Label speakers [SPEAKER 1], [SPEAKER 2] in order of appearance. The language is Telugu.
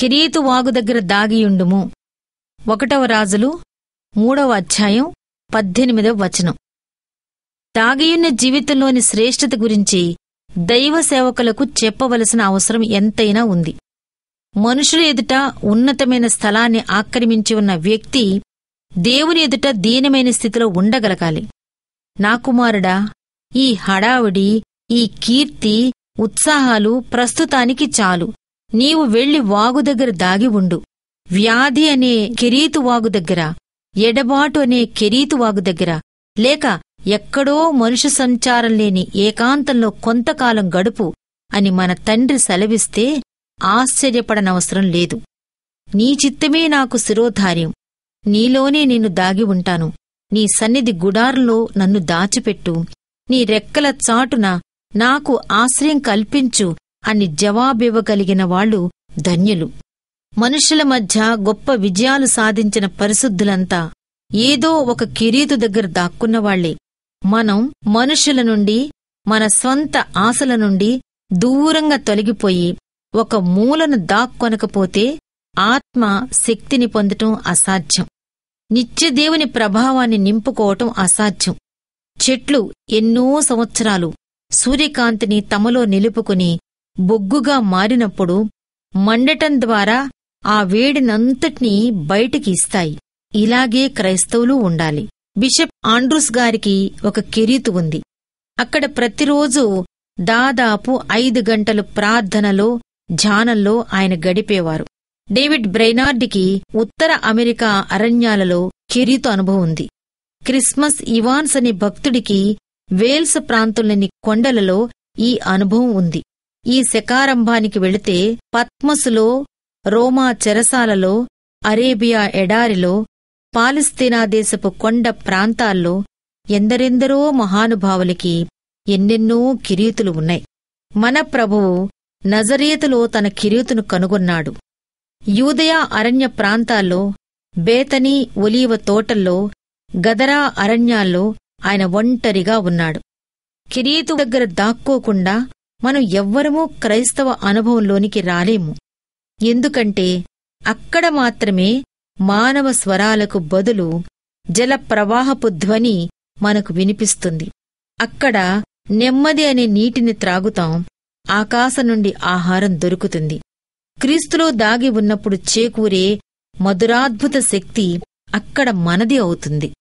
[SPEAKER 1] కిరీతు వాగు దగ్గర దాగియుండుము. ఒకటవ రాజులు మూడవ అధ్యాయం పద్దెనిమిదవ వచనం. దాగియున్న జీవితంలోని శ్రేష్ఠత గురించి దైవ సేవకులకు చెప్పవలసిన అవసరం ఎంతైనా ఉంది. మనుషుల ఎదుట ఉన్నతమైన స్థలాన్ని ఆక్రమించి ఉన్న వ్యక్తి దేవుని ఎదుట దీనమైన స్థితిలో ఉండగలగాలి. నా కుమారుడా ఈ హడావుడి ఈ కీర్తి ఉత్సాహాలు ప్రస్తుతానికి చాలు. నీవు వెళ్ళి వాగు దగ్గర దాగి ఉండు. వ్యాధి అనే కెరీతు వాగు దగ్గర ఎడబాటు అనే కెరీతు వాగు దగ్గర. లేక ఎక్కడో మనుషు సంచారం లేని ఏకాంతంలో కొంతకాలం గడుపు అని మన తండ్రి సెలవిస్తే ఆశ్చర్యపడనవసరం లేదు. నీ చిత్తమే నాకు శిరోధార్యం. నీలోనే నిన్ను దాగి ఉంటాను. నీ సన్నిధి గుడారంలో నన్ను దాచిపెట్టు. నీ రెక్కల చాటున నాకు ఆశ్రయం కల్పించు. అని జవాబివ్వగలిగిన వాళ్ళు ధన్యులు. మనుషుల మధ్య గొప్ప విజయాలు సాధించిన పరిశుద్ధులంతా ఏదో ఒక కిరీతు దగ్గర దాక్కున్నవాళ్ళే మనం మనుషుల నుండి మన స్వంత ఆశల నుండి దూరంగా తొలగిపోయి ఒక మూలను దాక్కొనకపోతే ఆత్మ శక్తిని పొందటం అసాధ్యం. నిత్యదేవుని ప్రభావాన్ని నింపుకోవటం అసాధ్యం. చెట్లు ఎన్నో సంవత్సరాలు సూర్యకాంతిని తమలో నిలుపుకుని బొగ్గుగా మారినప్పుడు మండటం ద్వారా ఆ వేడినంతటినీ బయటికి ఇస్తాయి ఇలాగే క్రైస్తవులు ఉండాలి. బిషప్ ఆండ్రూస్ గారికి ఒక కిరీతు ఉంది. అక్కడ ప్రతిరోజు దాదాపు ఐదు గంటలు ప్రార్థనలో ధ్యానంలో ఆయన గడిపేవారు. డేవిడ్ బ్రైనార్డికి ఉత్తర అమెరికా అరణ్యాలలో కిరీతు అనుభవం ఉంది. క్రిస్మస్ ఇవాన్స్ అనే భక్తుడికి వేల్స్ ప్రాంతంలోని కొండలలో ఈ అనుభవం ఉంది. ఈ శకారంభానికి వెళితే పద్మసులో రోమా చెరసాలలో అరేబియా ఎడారిలో పాలస్తీనా దేశపు కొండ ప్రాంతాల్లో ఎందరెందరో మహానుభావులకి ఎన్నెన్నో కిరీతులు ఉన్నాయి. మన ప్రభువు నజరీతులో తన కిరీతును కనుగొన్నాడు. యూదయా అరణ్య ప్రాంతాల్లో బేతనీ ఒలీవ తోటల్లో గదరా అరణ్యాల్లో ఆయన ఒంటరిగా ఉన్నాడు. కిరీతు దగ్గర దాక్కోకుండా మనం ఎవ్వరమూ క్రైస్తవ అనుభవంలోనికి రాలేము. ఎందుకంటే అక్కడ మాత్రమే మానవ స్వరాలకు బదులు జల ప్రవాహపు ధ్వని మనకు వినిపిస్తుంది. అక్కడ నెమ్మది అనే నీటిని త్రాగుతాం ఆకాశం నుండి ఆహారం దొరుకుతుంది. క్రీస్తులో దాగి ఉన్నప్పుడు చేకూరే మధురాద్భుత శక్తి అక్కడ మనది అవుతుంది.